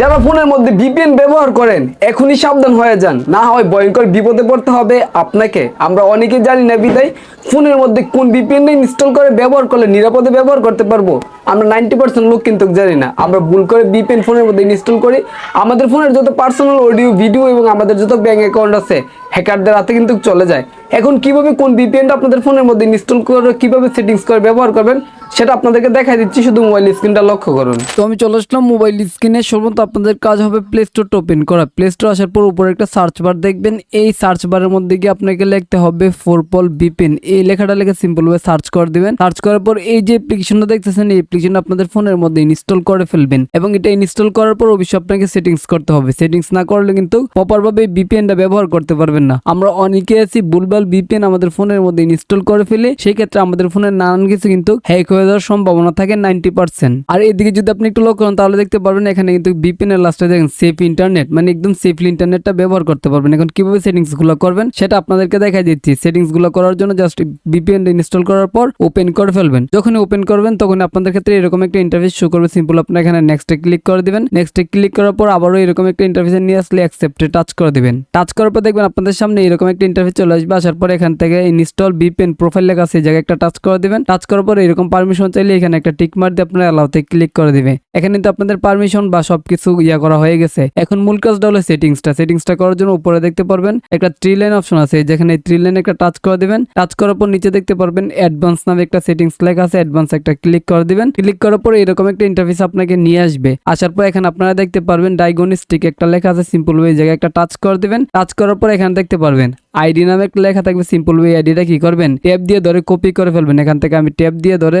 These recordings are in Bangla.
যারা ফোনের মধ্যে ভিপিএন ব্যবহার করেন, এখনই সাবধান হয়ে যান। না হয় ভয়ঙ্কর বিপদে পড়তে হবে আপনাকে। আমরা অনেকে জানি না বিদায় ফোনের মধ্যে কোন ভিপিএন ইনস্টল করে, ব্যবহার করলে নিরাপদে ব্যবহার করতে পারব। আমরা নাইনটি পার্সেন্ট লোক কিন্তু জানি না। আমরা ভুল করে ভিপিএন ফোনের মধ্যে ইনস্টল করি। আমাদের ফোনের যত পার্সোনাল অডিও ভিডিও এবং আমাদের যত ব্যাঙ্ক অ্যাকাউন্ট আছে হ্যাকারদের হাতে কিন্তু চলে যায়। এখন কীভাবে কোন ভিপিএনটা আপনাদের ফোনের মধ্যে ইনস্টল করে, কীভাবে সেটিংস করে, ব্যবহার করবেন সেটা আপনাদেরকে দেখাই দিচ্ছি, শুধু মোবাইল স্ক্রিনটা লক্ষ্য করুন। তো আমি চলে আসলাম মোবাইল স্ক্রিনে সর্বত আপনাদের কাজ হবে প্লে স্টোরটা ওপেন করা। প্লে স্টোর আসার পর উপরে একটা সার্চ বার দেখবেন। এই সার্চ বারের মধ্যে গিয়ে আপনাকে লিখতে হবে ফোরপল বিপিন এই লেখাটা লিখে সিম্পল ভাবে সার্চ করে দিবেন। সার্চ করার পর এই যে অ্যাপ্লিকেশনটা দেখতেছেন, এই অ্যাপ্লিকেশন আপনাদের ফোনের মধ্যে ইনস্টল করে ফেলবেন। এবং এটা ইনস্টল করার পর অবশ্যই আপনাকে সেটিংস করতে হবে। সেটিংস না করলে কিন্তু প্রপার ভাবে বিপিএনটা ব্যবহার করতে পারবেন না। আমরা অনেকে আছি, ভুলভাল বিপিএন আমাদের ফোনের মধ্যে ইনস্টল করে ফেলে। সেই ক্ষেত্রে আমাদের ফোনের নানান কিছু কিন্তু হ্যাক হয়ে যাওয়ার সম্ভাবনা থাকে নাইনটি পার্সেন্ট। আর এদিকে যদি আপনি একটু লক্ষ্য করেন, তাহলে দেখতে পারবেন এখানে কিন্তু বিপিএন এর লাস্টে দেখেন সেফ ইন্টারনেট মানে একদম সেফলি ইন্টারনেটটা ব্যবহার করতে পারবেন। এখন কীভাবে সেটিংসগুলো করবেন, সেটা আপনাদেরকে দেখাই দিচ্ছি। সেটিংসগুলো করার জন্য জাস্ট বিপিএন ইনস্টল করার পর ওপেন করে ফেলবেন। যখন ওপেন করবেন তখন আপনাদের ক্ষেত্রে এরকম একটা ইন্টারফেস শো করবে। সিম্পল আপনি এখানে নেক্সটে ক্লিক করে দিবেন। নেক্সটে ক্লিক করার পর আবারও এরকম একটা ইন্টারফেস নিয়ে আসলে অ্যাকসেপ্টে টাচ করে দিবেন। টাচ করার পর দেখবেন আপনাদের সামনে এরকম একটা ইন্টারফেস চলে আসবে। আসার পর এখান থেকে ইনস্টল বিপিএন প্রোফাইল লেখা এই জায়গায় একটা টাচ করে দিবেন। টাচ করার পর এরকম পারমিশন চাইলে এখানে একটা টিক মার দিয়ে আপনারা অ্যালাউতে ক্লিক করে দিবে। এখানে কিন্তু আপনাদের পারমিশন বা সবকিছু ইয়া করা হয়ে গেছে। এখন মূল কাজটা হলো সেটিংসটা সেটিংসটা করার জন্য উপরে দেখতে পারবেন একটা থ্রি লাইন অপশন আছে যেখানে থ্রি লাইন একটা টাচ করে দিবেন। টাচ করার পর নিচে দেখতে পারবেন অ্যাডভান্স নামে একটা সেটিংস লেখা আছে অ্যাডভান্স একটা ক্লিক করে দিবেন। ক্লিক করার পর এরকম একটা ইন্টারফেস আপনাকে নিয়ে আসবে। আসার পর এখানে আপনারা দেখতে পারবেন ডায়াগনস্টিক একটা লেখা আছে সিম্পল ওয়ে জায়গায় একটা টাচ করে দিবেন। টাচ করার পর এখানে দেখতে পারবেন আইডি নামে একটা লেখা থাকবে সিম্পল ওয়ে আইডিটা কি করবেন? ট্যাব দিয়ে ধরে কপি করে ফেলবেন। এখান থেকে আমি ট্যাব দিয়ে ধরে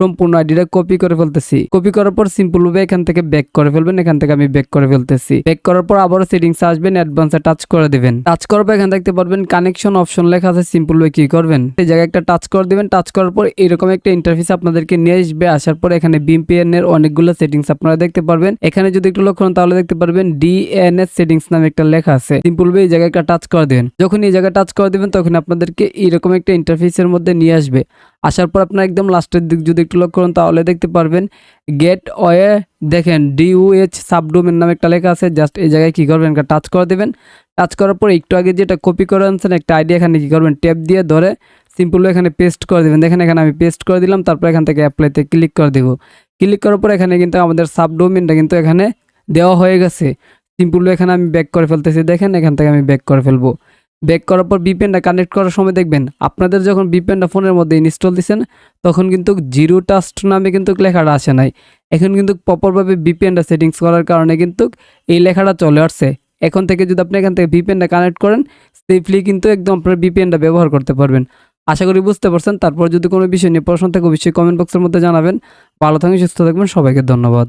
সম্পূর্ণ আইডিটা কপি করে ফেলতেছি। কপি করার পর সিম্পল ভাবে এখান থেকে ব্যাক করে ফেলবেন, এখান থেকে আমি ব্যাক করে ফেলতেছি। ব্যাক করার পর আবারও সেটিংস আসবেন অ্যাডভান্সে টাচ করে দিবেন। টাচ করার পর এখানে দেখতে পারবেন কানেকশন অপশন লেখা আছে সিম্পল ওয়ে কি করবেন। এই জায়গায় একটা টাচ করে দিবেন টাচ করার পর এরকম একটা ইন্টারফেস আপনাদেরকে নিয়ে আসবে। আসার পর এখানে বিএমপিএন এর অনেকগুলো সেটিংস আপনারা দেখতে পারবেন। এখানে যদি একটু লক্ষ্য করেন, তাহলে দেখতে পারবেন ডিএনএস সেটিংস নামে একটা লেখা আছে। সিম্পল ওয়ে এই জায়গায় একটা টাচ করে দিবেন। যখন এই জায়গায় টাচ করে দিবেন, তখন আপনাদেরকে এরকম একটা ইন্টারফেসের মধ্যে নিয়ে আসবে। আসার পর আপনার একদম লাস্টের দিক যদি একটু লক্ষ্য করেন, তাহলে দেখতে পারবেন গেট ওয়ে দেখেন ডিউএইচ সাবডোমেন নামে একটা লেখা আছে জাস্ট এই জায়গায় কি করবেন টাচ করে দেবেন। টাচ করার পর একটু আগে যেটা কপি করে আনছেন, একটা আইডি এখানে কি করবেন ট্যাপ দিয়ে ধরে সিম্পল এখানে পেস্ট করে দেবেন। দেখেন এখানে আমি পেস্ট করে দিলাম, তারপর এখান থেকে অ্যাপ্লাইতে ক্লিক করে দেবো। ক্লিক করার পর এখানে কিন্তু আমাদের সাবডোমেনটা কিন্তু এখানে দেওয়া হয়ে গেছে। সিম্পল এখানে আমি ব্যাক করে ফেলতেছি, দেখেন এখান থেকে আমি ব্যাক করে ফেলব। ব্যাক করার পর বিপেনটা কানেক্ট করার সময় দেখবেন, আপনাদের যখন বিপেনটা ফোনের মধ্যে ইনস্টল দিচ্ছেন তখন কিন্তু জিরো টাস্ট নামে কিন্তু লেখাটা আসে নাই। এখন কিন্তু প্রপারভাবে বিপিএনটা সেটিংস করার কারণে কিন্তু এই লেখাটা চলে আসছে। এখন থেকে যদি আপনি এখান থেকে বিপিএনটা কানেক্ট করেন সেফলি কিন্তু একদম আপনার বিপিএনটা ব্যবহার করতে পারবেন। আশা করি বুঝতে পারছেন, তারপর যদি কোনো বিষয় নিয়ে প্রশ্ন থাকে, অবশ্যই কমেন্ট বক্সের মধ্যে জানাবেন। ভালো থাকবেন, সুস্থ থাকবেন, সবাইকে ধন্যবাদ।